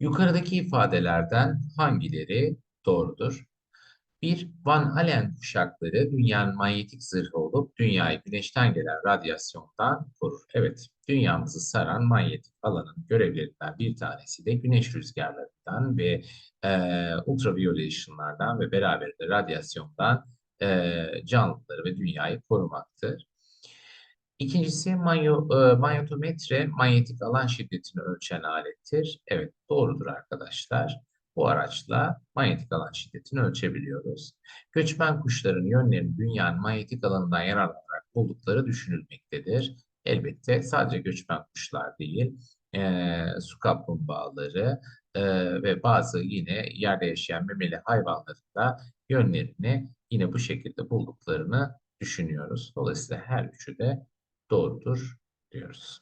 Yukarıdaki ifadelerden hangileri doğrudur? 1. Van Allen kuşakları dünyanın manyetik zırhı olup dünyayı güneşten gelen radyasyondan korur. Evet, dünyamızı saran manyetik alanın görevlerinden bir tanesi de güneş rüzgarlarından ve e, ultraviyole ışınlardan ve beraberinde radyasyondan e, canlıları ve dünyayı korumaktır. İkincisi manyo, e, manyetik alan şiddetini ölçen alettir. Evet doğrudur arkadaşlar. Bu araçla manyetik alan şiddetini ölçebiliyoruz. Göçmen kuşların yönlerini dünyanın manyetik alanından yararlanarak buldukları düşünülmektedir. Elbette sadece göçmen kuşlar değil, e, su kaplumbağaları e, ve bazı yine yerde yaşayan memeli hayvanların da yönlerini yine bu şekilde bulduklarını düşünüyoruz. Dolayısıyla her üçü de doğrudur diyoruz.